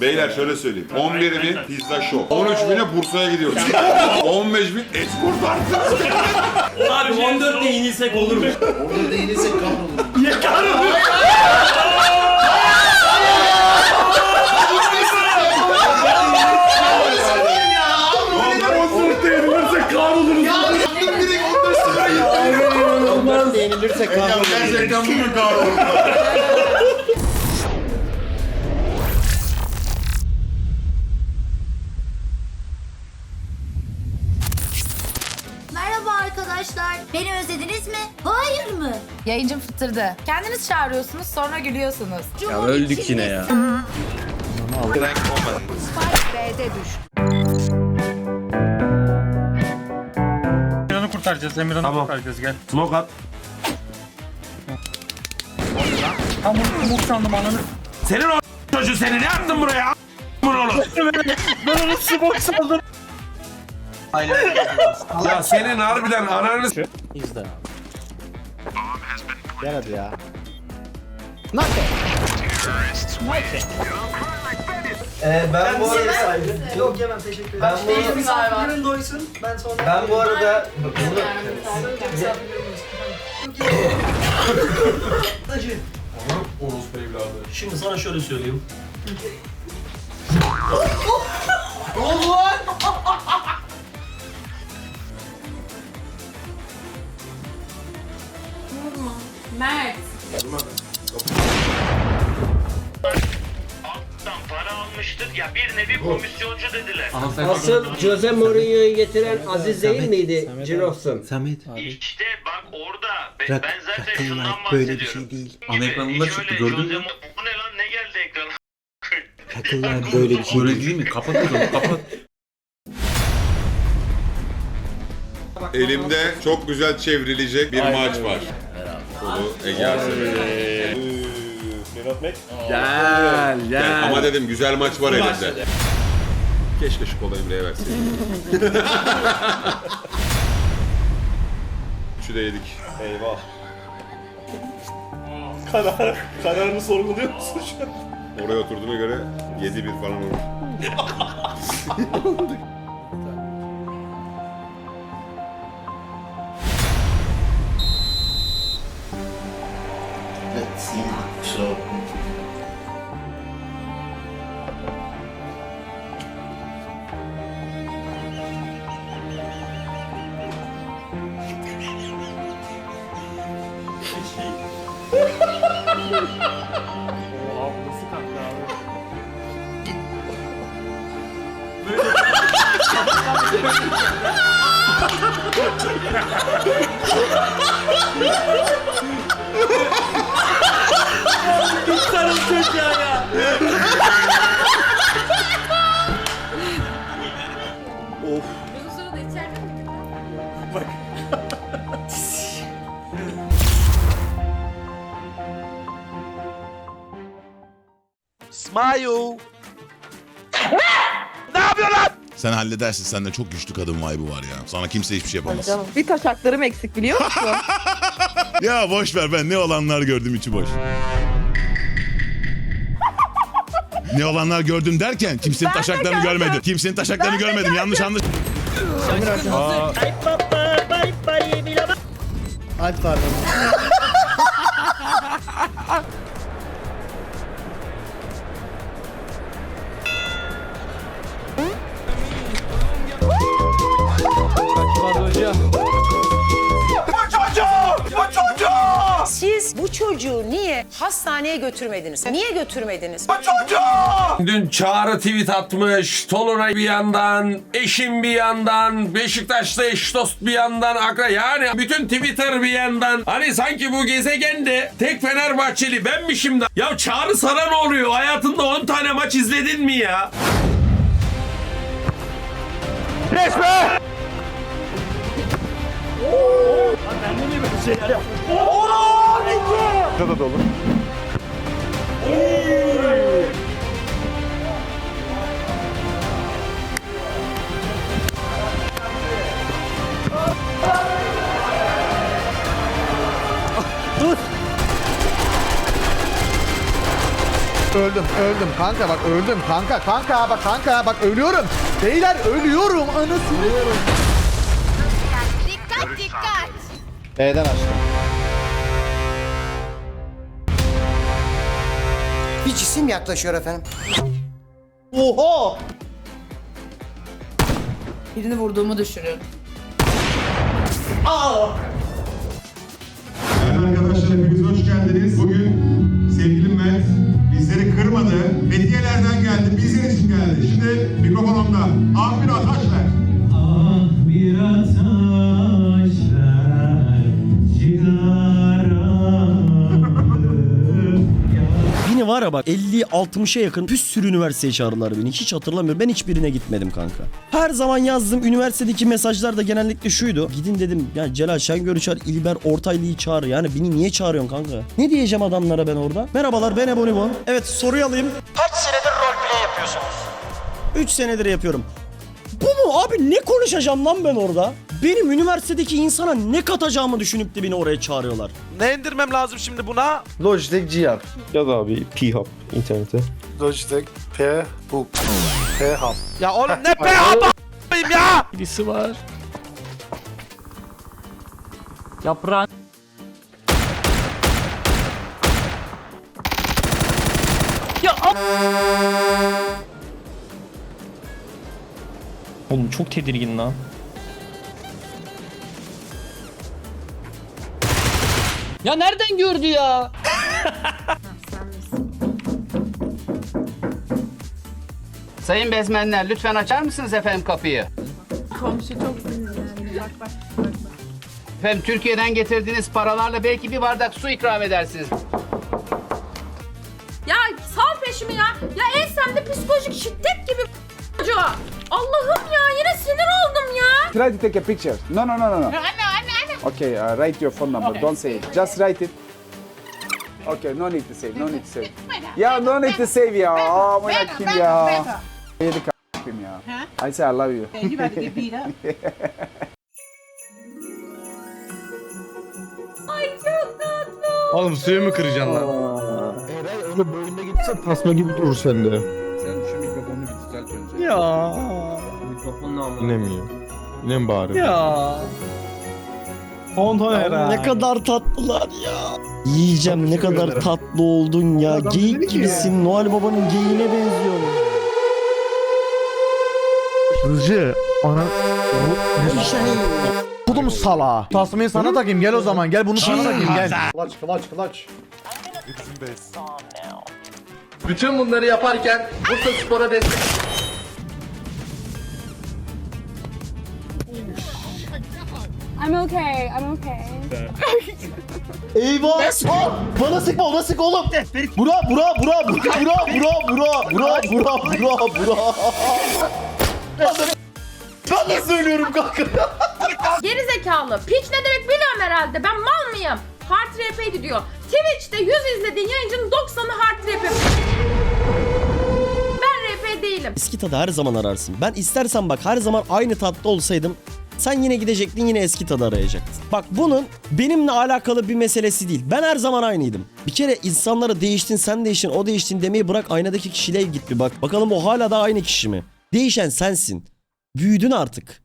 Beyler şöyle söyleyeyim. 11 bin pizza show. 13 bine Bursa'ya gidiyoruz. 15 bin eskort artık. Abi 14 de inilsek olur mu? Orada değilsek kahrolur. Aklım direkt onları söylüyor. Yenilirse kahrolur. Gerçekten bugün kahrolur. Merhaba arkadaşlar. Beni özlediniz mi? Hayır mı? Yayıncım fıttırdı. Kendiniz çağırıyorsunuz sonra gülüyorsunuz. Ya öldük yine ya. Emirhan'ı kurtaracağız. Emirhan'ı kurtaracağız gel. Smoke at. Tam bunu umut sandım ananı. Senin o çocuğu seni ne yaptın buraya? Bunu oğlum. Ben onu smoke sandım. Ya senin harbiden ananı s- İzle. Gel hadi ya. Ee, ben bu arada saygı. Yok yemem teşekkür ederim. Ben bu arada misafirin doysun. Ben sonra Ben bu arada bunu Hacı. Orospu evladı. Şimdi sana şöyle söyleyeyim. Mert. Alttan para almıştık ya bir nevi komisyoncu dediler. Asıl Jose Mourinho'yu getiren Aziz değil miydi? Cirofsun. Samet İşte bak orada ben, Bırak- ben zaten bırakın şundan bahsediyorum. böyle bir şey değil. Ana ekranında çıktı, gördün mü? Bu ne lan ne geldi ekrana? Takılar böyle bir şey Öyle değil. değil mi? Kapat o zaman kapat. Elimde çok güzel çevrilecek bir maç var. Kolu Ege Arsenal. Gel Yani ama dedim güzel maç var elimde. Keşke şu kola Emre'ye verseydim. Üçü de yedik. Eyvah. Karar, kararını sorguluyor musun şu an? Oraya oturduğuna göre 7-1 falan olur. Karım çocuğa ya. Uzun sırada içeride mi? Sen halledersin. Sende çok güçlü kadın vibe'ı var ya. Sana kimse hiçbir şey yapamaz. Bir taşaklarım eksik biliyor musun? ya boş ver ben ne olanlar gördüm içi boş. ne olanlar gördüm derken kimsenin taşaklarını gördüm. görmedim. Kimsenin taşaklarını görmedim. Yanlış anlaş. Alp var. çocuğu niye hastaneye götürmediniz? Niye götürmediniz? Çocuğu! Dün Çağrı tweet atmış. Tolunay bir yandan, eşim bir yandan, Beşiktaş'ta eş dost bir yandan. Akra yani bütün Twitter bir yandan. Hani sanki bu gezegende tek Fenerbahçeli benmişim de. Ya Çağrı sana ne oluyor? Hayatında 10 tane maç izledin mi ya? Resme! Oo! Lan ben de niye böyle şeyler yaptım? 12. Burada da dolu. Öldüm, öldüm kanka bak öldüm kanka kanka bak kanka bak ölüyorum. Beyler ölüyorum anasını. Dikkat dikkat. B'den açtım. Bir cisim yaklaşıyor efendim. Oha! Birini vurduğumu düşünün. Var ya bak 50-60'a yakın bir sürü üniversiteye çağırdılar beni. Hiç hatırlamıyorum. Ben hiçbirine gitmedim kanka. Her zaman yazdığım üniversitedeki mesajlar da genellikle şuydu. Gidin dedim ya Celal Şengör'ü çağır, İlber Ortaylı'yı çağır. Yani beni niye çağırıyorsun kanka? Ne diyeceğim adamlara ben orada? Merhabalar ben Ebonibon. Evet soruyu alayım. Kaç senedir roleplay yapıyorsunuz? 3 senedir yapıyorum. Bu mu abi ne konuşacağım lan ben orada? Benim üniversitedeki insana ne katacağımı düşünüp de beni oraya çağırıyorlar. Ne indirmem lazım şimdi buna? Logitech GR. Yaz abi P-Hub internete. Logitech P Hub. P Hub. Ya oğlum ne be a**ayım ya? Birisi var. Yaprağın. Ya Oğlum çok tedirgin lan. Ya nereden gördü ya? Sayın bezmenler lütfen açar mısınız efendim kapıyı? Komşu çok sinirlendi. Bak bak bak. bak. Efendim Türkiye'den getirdiğiniz paralarla belki bir bardak su ikram edersiniz. Ya sal peşimi ya. Ya ensemde psikolojik şiddet gibi çocuğa. Allah'ım ya yine sinir oldum ya. Try to take a picture. No, no, no, no, no. Okay, uh, write your phone number. Don't say it. Just write it. Okay, no need to save. No need to save. Ya no need to save ya. Aa, ne kim ya? Yedik a**kim ya. I say I love you. Ay çok tatlı. Oğlum suyu mu kıracaksın lan? Eray öyle boyunda gitse tasma gibi durur sende. Sen şu mikrofonu bir düzelt önce. Ya. Yine mi? Yine mi bağırıyor? Ya. Ne kadar tatlılar ya. Yiyeceğim ne kadar tatlı oldun ya. Geyik gibisin. Noel Baba'nın geyiğine benziyorsun. Hızcı. Ana. Şey. Kudum sala. Tasmayı sana takayım gel o zaman. Gel bunu sana takayım gel. Kılaç kılaç kılaç. Bütün bunları yaparken Bursa Spor'a destek... I'm okay. I'm okay. Eyvah! Aa, bana sıkma ona sık oğlum. Bura bura bura bura bura bura bura bura bura bura. Ben de söylüyorum kanka. Geri zekalı. Piç ne demek biliyorum herhalde. Ben mal mıyım? Heart rap'iydi diyor. Twitch'te 100 izlediğin yayıncının 90'ı heart rap. Ben rap değilim. Eski tadı her zaman ararsın. Ben istersen bak her zaman aynı tatlı olsaydım sen yine gidecektin yine eski tadı arayacaktın. Bak bunun benimle alakalı bir meselesi değil. Ben her zaman aynıydım. Bir kere insanlara değiştin sen değiştin o değiştin demeyi bırak aynadaki kişiliğe git bir bak. Bakalım o hala da aynı kişi mi? Değişen sensin. Büyüdün artık.